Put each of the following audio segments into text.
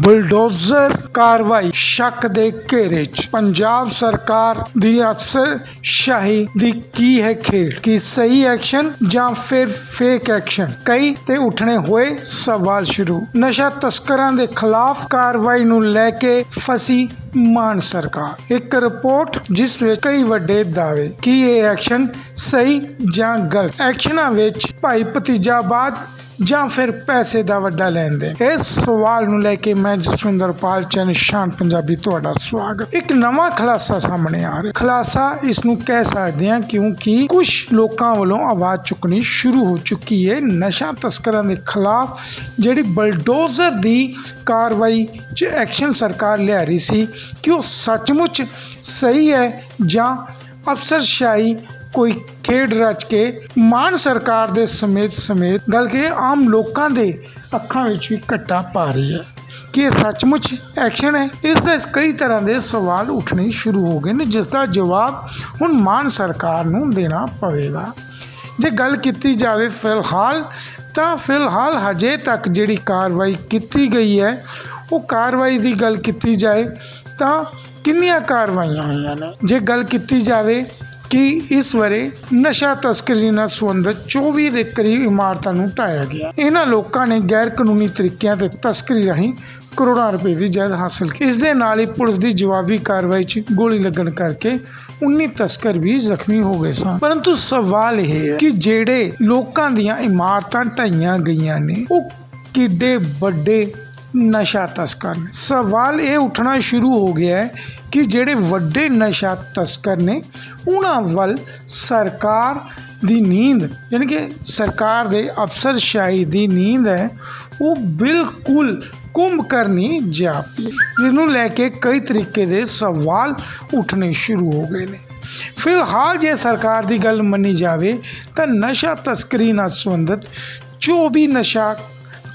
Bulldozer ਕਾਰਵਾਈ ਸ਼ੱਕ ਦੇ ਘੇਰੇ 'ਚ। ਪੰਜਾਬ ਸਰਕਾਰ ਦੀ ਅਫਸਰ ਸ਼ਾਹੀ ਦੀ ਕੀ ਹੈ ਖੇਡ? ਕੀ ਸਹੀ ਐਕਸ਼ਨ ਜਾਂ ਫਿਰ ਫੇਕ ਐਕਸ਼ਨ ਕਈ ਤੇ ਉੱਠਣੇ ਹੋਏ ਸਵਾਲ ਸ਼ੁਰੂ। ਨਸ਼ਾ ਤਸਕਰਾਂ ਦੇ ਖਿਲਾਫ ਕਾਰਵਾਈ ਨੂੰ ਲੈ ਕੇ ਫਸੀ ਮਾਨ ਸਰਕਾਰ। ਇੱਕ ਰਿਪੋਰਟ ਜਿਸ ਵਿੱਚ ਕਈ ਵੱਡੇ ਦਾਅਵੇ। ਕੀ ਇਹ ਐਕਸ਼ਨ ਸਹੀ ਜਾਂ ਗਲਤ? ਐਕਸ਼ਨਾਂ ਵਿੱਚ ਭਾਈ ਭਤੀਜਾਬਾਦ ਜਾਂ ਫਿਰ ਪੈਸੇ ਦਾ ਵੱਡਾ ਲੈਣ ਦੇਣ? ਇਸ ਸਵਾਲ ਨੂੰ ਲੈ ਕੇ ਮੈਂ ਜਸਵਿੰਦਰ ਪਾਲ ਚੈਨਲ ਸ਼ਾਨ ਪੰਜਾਬੀ ਤੁਹਾਡਾ ਸਵਾਗਤ। ਇੱਕ ਨਵਾਂ ਖੁਲਾਸਾ ਸਾਹਮਣੇ ਆ ਰਿਹਾ। ਖੁਲਾਸਾ ਇਸ ਨੂੰ ਕਹਿ ਸਕਦੇ ਹਾਂ ਕਿਉਂਕਿ ਕੁਝ ਲੋਕਾਂ ਵੱਲੋਂ ਆਵਾਜ਼ ਚੁੱਕਣੀ ਸ਼ੁਰੂ ਹੋ ਚੁੱਕੀ ਹੈ। ਨਸ਼ਾ ਤਸਕਰਾਂ ਦੇ ਖਿਲਾਫ ਜਿਹੜੀ ਬਲਡੋਜ਼ਰ ਦੀ ਕਾਰਵਾਈ 'ਚ ਐਕਸ਼ਨ ਸਰਕਾਰ ਲਿਆ ਰਹੀ ਸੀ ਕਿ ਉਹ ਸੱਚਮੁੱਚ ਸਹੀ ਹੈ ਜਾਂ ਅਫਸਰਸ਼ਾਹੀ ਕੋਈ ਖੇਡ ਰਚ ਕੇ ਮਾਨ ਸਰਕਾਰ ਦੇ ਸਮੇਤ ਸਮੇਤ ਗੱਲ ਕਿ ਆਮ ਲੋਕਾਂ ਦੇ ਅੱਖਾਂ ਵਿੱਚ ਵੀ ਘੱਟਾ ਪਾ ਰਹੀ ਹੈ। ਕਿ ਇਹ ਸੱਚਮੁੱਚ ਐਕਸ਼ਨ ਹੈ? ਇਸ ਦੇ ਕਈ ਤਰ੍ਹਾਂ ਦੇ ਸਵਾਲ ਉੱਠਣੇ ਸ਼ੁਰੂ ਹੋ ਗਏ ਨੇ, ਜਿਸ ਦਾ ਜਵਾਬ ਹੁਣ ਮਾਨ ਸਰਕਾਰ ਨੂੰ ਦੇਣਾ ਪਵੇਗਾ। ਜੇ ਗੱਲ ਕੀਤੀ ਜਾਵੇ ਫਿਲਹਾਲ, ਤਾਂ ਫਿਲਹਾਲ ਹਜੇ ਤੱਕ ਜਿਹੜੀ ਕਾਰਵਾਈ ਕੀਤੀ ਗਈ ਹੈ, ਉਹ ਕਾਰਵਾਈ ਦੀ ਗੱਲ ਕੀਤੀ ਜਾਏ ਤਾਂ ਕਿੰਨੀਆਂ ਕਾਰਵਾਈਆਂ ਹੋਈਆਂ ਨੇ? ਜੇ ਗੱਲ ਕੀਤੀ ਜਾਵੇ ਕਿ ਇਸ ਵਰੇ ਨਸ਼ਾ ਤਸਕਰੀ ਨਾਲ ਸੰਬੰਧਿਤ 24 ਦੇ ਕਰੀਬ ਇਮਾਰਤਾਂ ਨੂੰ ਢਾਇਆ ਗਿਆ। ਇਹਨਾਂ ਲੋਕਾਂ ਨੇ ਗੈਰ ਕਾਨੂੰਨੀ ਤਰੀਕਿਆਂ ਤੇ ਤਸਕਰੀ ਰਾਹੀਂ ਕਰੋੜਾਂ ਰੁਪਏ ਦੀ ਜਾਇਦਾਦ ਹਾਸਲ ਕੀਤੀ। ਇਸ ਦੇ ਨਾਲ ਹੀ ਪੁਲਿਸ ਦੀ ਜਵਾਬੀ ਕਾਰਵਾਈ 'ਚ ਗੋਲੀ ਲੱਗਣ ਕਰਕੇ 19 ਤਸਕਰ ਵੀ ਜ਼ਖਮੀ ਹੋ ਗਏ ਸਨ। ਪਰੰਤੂ ਸਵਾਲ ਇਹ ਹੈ ਕਿ ਜਿਹੜੇ ਲੋਕਾਂ ਦੀਆਂ ਇਮਾਰਤਾਂ ਢਾਈਆਂ ਗਈਆਂ ਨੇ, ਉਹ ਕਿੱਡੇ ਵੱਡੇ ਨਸ਼ਾ ਤਸਕਰ ਨੇ? ਸਵਾਲ ਇਹ ਉੱਠਣਾ ਸ਼ੁਰੂ ਹੋ ਗਿਆ ਹੈ ਕਿ ਜਿਹੜੇ ਵੱਡੇ ਨਸ਼ਾ ਤਸਕਰ ਨੇ, ਉਹਨਾਂ ਵੱਲ ਸਰਕਾਰ ਦੀ ਨੀਂਦ, ਯਾਨੀ ਕਿ ਸਰਕਾਰ ਦੇ ਅਫਸਰਸ਼ਾਹੀ ਦੀ ਨੀਂਦ ਹੈ, ਉਹ ਬਿਲਕੁਲ ਕੁੰਭ ਕਰਨੀ ਜਾਪਦੀ ਜਿਸ ਨੂੰ ਲੈ ਕੇ ਕਈ ਤਰੀਕੇ ਦੇ ਸਵਾਲ ਉੱਠਣੇ ਸ਼ੁਰੂ ਹੋ ਗਏ ਨੇ। ਫਿਲਹਾਲ ਜੇ ਸਰਕਾਰ ਦੀ ਗੱਲ ਮੰਨੀ ਜਾਵੇ, ਤਾਂ ਨਸ਼ਾ ਤਸਕਰੀ ਨਾਲ ਸੰਬੰਧਿਤ 24 ਨਸ਼ਾ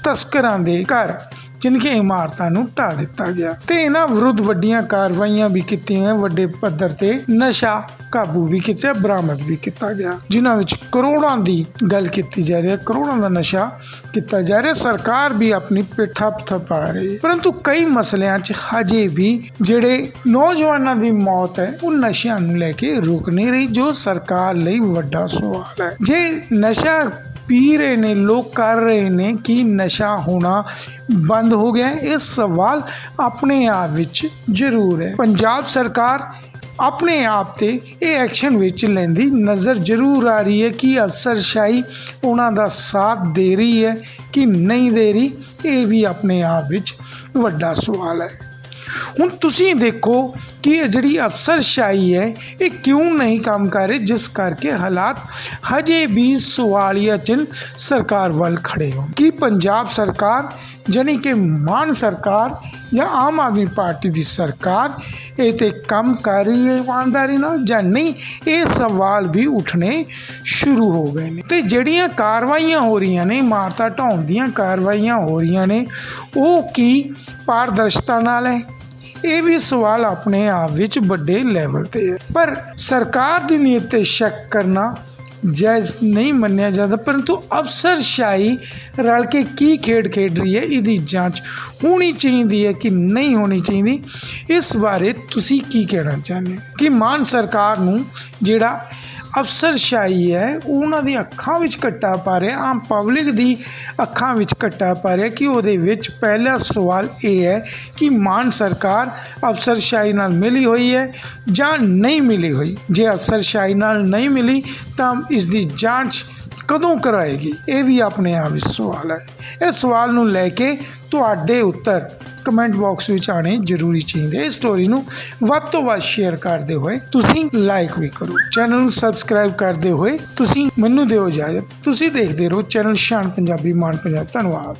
ਤਸਕਰਾਂ ਦੇ ਘਰ ਜਿਨ੍ਹਾਂ ਇਮਾਰਤਾਂ ਨੂੰ ਢਾ ਦਿੱਤਾ ਗਿਆ ਤੇ ਇਹਨਾਂ ਵਿਰੁੱਧ ਵੱਡੀਆਂ ਕਾਰਵਾਈਆਂ ਵੀ ਕੀਤੀਆਂ, ਵੱਡੇ ਪੱਧਰ ਤੇ ਨਸ਼ਾ ਕਾਬੂ ਵੀ ਕੀਤਾ, ਬਰਾਮਦ ਵੀ ਕੀਤਾ ਗਿਆ। ਜਿਨ੍ਹਾਂ ਵਿੱਚ ਕਰੋੜਾਂ ਦੀ ਗੱਲ ਕੀਤੀ ਜਾ ਰਹੀ ਹੈ, ਕਰੋੜਾਂ ਦਾ ਨਸ਼ਾ ਕੀਤਾ ਜਾ ਰਿਹਾ, ਸਰਕਾਰ ਵੀ ਆਪਣੀ ਪਿੱਠਾ ਥਪਾ ਰਹੀ ਹੈ। ਪਰੰਤੂ ਕਈ ਮਸਲਿਆਂ 'ਚ ਹਜੇ ਵੀ ਜਿਹੜੇ ਨੌਜਵਾਨਾਂ ਦੀ ਮੌਤ ਹੈ, ਉਹ ਨਸ਼ਿਆਂ ਨੂੰ ਲੈ ਕੇ ਰੁਕ ਨਹੀਂ ਰਹੀ, ਜੋ ਸਰਕਾਰ ਲਈ ਵੱਡਾ ਸਵਾਲ ਹੈ। ਜੇ ਨਸ਼ਾ ਪੀ ਰਹੇ ਨੇ, ਲੋਕ ਕਰ ਰਹੇ ਨੇ ਕਿ ਨਸ਼ਾ ਹੋਣਾ ਬੰਦ ਹੋ ਗਿਆ ਇਹ ਸਵਾਲ ਆਪਣੇ ਆਪ ਵਿੱਚ ਜ਼ਰੂਰ ਹੈ। ਪੰਜਾਬ ਸਰਕਾਰ ਆਪਣੇ ਆਪ ਤੇ ਇਹ ਐਕਸ਼ਨ ਵਿੱਚ ਲੈਂਦੀ ਨਜ਼ਰ ਜ਼ਰੂਰ ਆ ਰਹੀ ਹੈ ਕਿ ਅਫਸਰਸ਼ਾਹੀ ਉਹਨਾਂ ਦਾ ਸਾਥ ਦੇ ਰਹੀ ਹੈ ਕਿ ਨਹੀਂ ਦੇ ਰਹੀ, ਇਹ ਵੀ ਆਪਣੇ ਆਪ ਵਿੱਚ ਵੱਡਾ ਸਵਾਲ ਹੈ। ਹੁਣ ਤੁਸੀਂ ਦੇਖੋ ਕਿ ਇਹ ਜਿਹੜੀ ਅਫਸਰਸ਼ਾਹੀ ਹੈ, ਇਹ ਕਿਉਂ ਨਹੀਂ ਕੰਮ ਕਰ ਰਹੀ? ਜਿਸ ਕਰਕੇ ਹਾਲਾਤ ਹਜੇ ਵੀ ਸਵਾਲੀਆ ਚਿੰਨ ਸਰਕਾਰ ਵੱਲ ਖੜੇ ਹੋ। ਕਿ ਪੰਜਾਬ ਸਰਕਾਰ, ਜਾਣੀ ਕਿ ਮਾਨ ਸਰਕਾਰ ਜਾਂ ਆਮ ਆਦਮੀ ਪਾਰਟੀ ਦੀ ਸਰਕਾਰ ਇਹ ਤੇ ਕੰਮ ਕਰ ਰਹੀ ਹੈ ਇਮਾਨਦਾਰੀ ਨਾਲ ਜਾਂ ਨਹੀਂ, ਇਹ ਸਵਾਲ ਵੀ ਉੱਠਣੇ ਸ਼ੁਰੂ ਹੋ ਗਏ ਨੇ। ਤੇ ਜਿਹੜੀਆਂ ਕਾਰਵਾਈਆਂ ਹੋ ਰਹੀਆਂ ਨੇ, ਮਾਰਤਾ ਢਾਉਣ ਦੀਆਂ ਕਾਰਵਾਈਆਂ ਹੋ ਰਹੀਆਂ ਨੇ, ਉਹ ਕੀ ਪਾਰਦਰਸ਼ਤਾ ਨਾਲ ਹੈ? ਇਹ ਵੀ ਸਵਾਲ ਆਪਣੇ ਆਪ ਵਿੱਚ ਵੱਡੇ ਲੈਵਲ ਤੇ ਹੈ। ਪਰ ਸਰਕਾਰ ਦੀ ਨੀਅਤ ਤੇ ਸ਼ੱਕ ਕਰਨਾ ਜਾਇਜ਼ ਨਹੀਂ ਮੰਨਿਆ ਜਾਂਦਾ, ਪਰੰਤੂ ਅਫਸਰਸ਼ਾਹੀ ਰਲ ਕੇ ਕੀ ਖੇਡ ਖੇਡ ਰਹੀ ਹੈ, ਇਹਦੀ ਜਾਂਚ ਹੋਣੀ ਚਾਹੀਦੀ ਹੈ ਕਿ ਨਹੀਂ ਹੋਣੀ ਚਾਹੀਦੀ। ਇਸ ਬਾਰੇ ਤੁਸੀਂ ਕੀ ਕਹਿਣਾ ਚਾਹੁੰਦੇ ਕਿ ਮਾਨ ਸਰਕਾਰ ਨੂੰ ਜਿਹੜਾ ਅਫਸਰਸ਼ਾਹੀ ਹੈ। ਉਹਨਾਂ ਦੀ ਅੱਖਾਂ ਵਿੱਚ ਕੱਟਾ ਪਾ ਰਿਹਾ ਆਮ ਪਬਲਿਕ ਦੀ ਅੱਖਾਂ ਵਿੱਚ ਕੱਟਾ ਪਾ ਰਿਹਾ ਕਿ ਉਹਦੇ ਵਿੱਚ ਪਹਿਲਾ ਸਵਾਲ ਇਹ ਹੈ ਕਿ ਮਾਨ ਸਰਕਾਰ ਅਫਸਰਸ਼ਾਹੀ ਨਾਲ ਮਿਲੀ ਹੋਈ ਹੈ ਜਾਂ ਨਹੀਂ ਮਿਲੀ ਹੋਈ। ਜੇ ਅਫਸਰਸ਼ਾਹੀ ਨਾਲ ਨਹੀਂ ਮਿਲੀ ਤਾਂ ਇਸ ਦੀ ਜਾਂਚ ਕਦੋਂ ਕਰਾਏਗੀ? ਇਹ ਵੀ ਆਪਣੇ ਆਪ ਵਿੱਚ ਸਵਾਲ ਹੈ। ਇਹ ਸਵਾਲ ਨੂੰ ਲੈ ਕੇ ਤੁਹਾਡੇ ਉੱਤਰ ਕਮੈਂਟ ਬਾਕਸ ਵਿੱਚ ਆਣੇ ਜ਼ਰੂਰੀ ਚਾਹੀਦੇ ਇਸ ਸਟੋਰੀ ਨੂੰ ਵੱਧ ਤੋਂ ਵੱਧ ਸ਼ੇਅਰ ਕਰਦੇ ਹੋਏ ਤੁਸੀਂ ਲਾਈਕ ਵੀ ਕਰੋ। ਚੈਨਲ ਨੂੰ ਸਬਸਕ੍ਰਾਈਬ ਕਰਦੇ ਹੋਏ ਤੁਸੀਂ ਮੈਨੂੰ ਦਿਓ ਇਜਾਜ਼ਤ। ਤੁਸੀਂ ਦੇਖਦੇ ਰਹੋ ਚੈਨਲ ਸ਼ਾਨ ਪੰਜਾਬੀ ਮਾਨ ਪੰਜਾਬ ਧੰਨਵਾਦ।